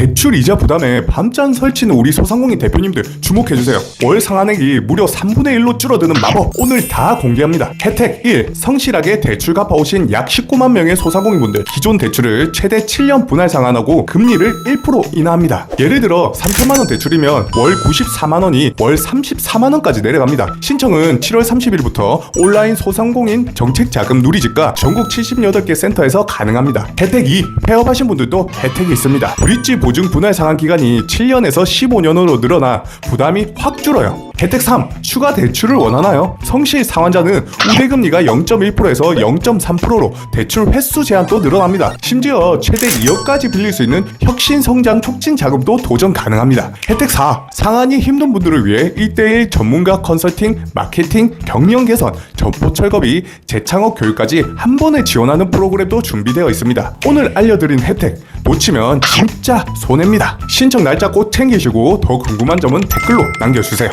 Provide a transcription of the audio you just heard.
대출 이자 부담에 밤잠 설치는 우리 소상공인 대표님들 주목해주세요. 월 상한액이 무려 3분의 1로 줄어드는 마법 오늘 다 공개합니다. 혜택 1. 성실하게 대출 갚아오신 약 19만 명의 소상공인분들 기존 대출을 최대 7년 분할 상환하고 금리를 1% 인하합니다. 예를 들어 3천만 원 대출이면 월 94만 원이 월 34만 원까지 내려갑니다. 신청은 7월 30일부터 온라인 소상공인 정책자금 누리집과 전국 78개 센터에서 가능합니다. 혜택 2. 폐업하신 분들도 혜택이 있습니다. 브릿지 보증 분할 상환 기간이 7년에서 15년으로 늘어나 부담이 확 줄어요. 혜택 3. 추가 대출을 원하나요? 성실 상환자는 우대금리가 0.1%에서 0.3%로 대출 횟수 제한도 늘어납니다. 심지어 최대 2억까지 빌릴 수 있는 혁신 성장 촉진 자금도 도전 가능합니다. 혜택 4. 상환이 힘든 분들을 위해 1대1 전문가 컨설팅, 마케팅, 경영 개선, 점포 철거비, 재창업 교육까지 한 번에 지원하는 프로그램도 준비되어 있습니다. 오늘 알려드린 혜택 놓치면 진짜 손해입니다. 신청 날짜 꼭 챙기시고 더 궁금한 점은 댓글로 남겨주세요.